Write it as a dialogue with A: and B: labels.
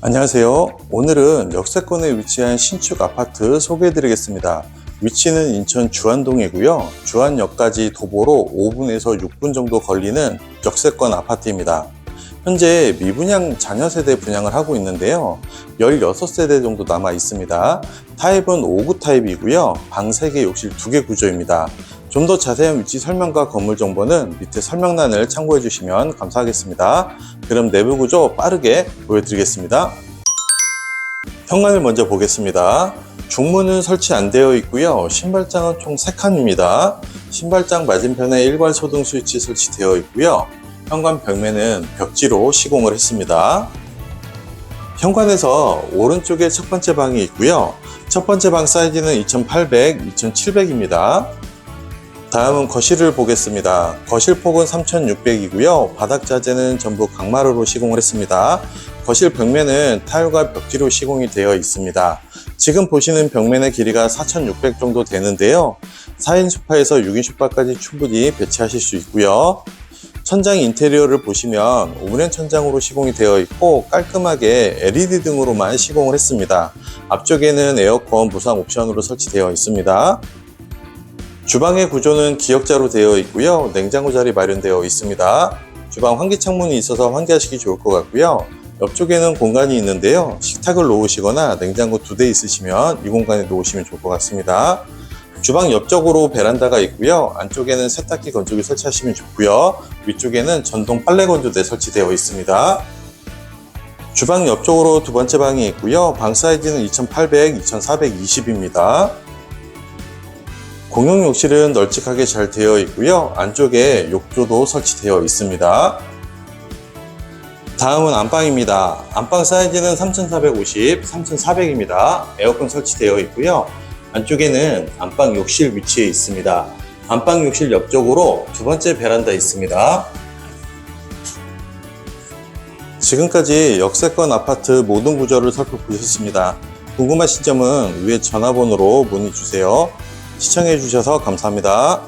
A: 안녕하세요. 오늘은 역세권에 위치한 신축 아파트 소개해 드리겠습니다. 위치는 인천 주안동이고요. 주안역까지 도보로 5분에서 6분 정도 걸리는 역세권 아파트입니다. 현재 미분양 자녀 세대 분양을 하고 있는데요. 16세대 정도 남아 있습니다. 타입은 5구 타입이고요. 방 3개, 욕실 2개 구조입니다. 좀 더 자세한 위치 설명과 건물 정보는 밑에 설명란을 참고해 주시면 감사하겠습니다. 그럼 내부 구조 빠르게 보여드리겠습니다. 현관을 먼저 보겠습니다. 중문은 설치 안 되어 있고요. 신발장은 총 3칸입니다. 신발장 맞은편에 일괄 소등 스위치 설치되어 있고요. 현관 벽면은 벽지로 시공을 했습니다. 현관에서 오른쪽에 첫 번째 방이 있고요. 첫 번째 방 사이즈는 2800, 2700입니다. 다음은 거실을 보겠습니다. 거실 폭은 3600이고요. 바닥 자재는 전부 강마루로 시공을 했습니다. 거실 벽면은 타일과 벽지로 시공이 되어 있습니다. 지금 보시는 벽면의 길이가 4600 정도 되는데요. 4인 소파에서 6인 소파까지 충분히 배치하실 수 있고요. 천장 인테리어를 보시면 우면 천장으로 시공이 되어 있고 깔끔하게 LED 등으로만 시공을 했습니다. 앞쪽에는 에어컨 무상 옵션으로 설치되어 있습니다. 주방의 구조는 기역자로 되어 있고요. 냉장고 자리 마련되어 있습니다. 주방 환기 창문이 있어서 환기하시기 좋을 것 같고요. 옆쪽에는 공간이 있는데요. 식탁을 놓으시거나 냉장고 두 대 있으시면 이 공간에 놓으시면 좋을 것 같습니다. 주방 옆쪽으로 베란다가 있고요. 안쪽에는 세탁기 건조기 설치하시면 좋고요. 위쪽에는 전동 빨래 건조대 설치되어 있습니다. 주방 옆쪽으로 두 번째 방이 있고요. 방 사이즈는 2800, 2420입니다. 공용 욕실은 널찍하게 잘 되어 있고요. 안쪽에 욕조도 설치되어 있습니다. 다음은 안방입니다. 안방 사이즈는 3450, 3400입니다. 에어컨 설치되어 있고요. 안쪽에는 안방 욕실 위치에 있습니다. 안방 욕실 옆쪽으로 두 번째 베란다 있습니다. 지금까지 역세권 아파트 모든 구조를 살펴보셨습니다. 궁금하신 점은 위에 전화번호로 문의 주세요. 시청해 주셔서 감사합니다.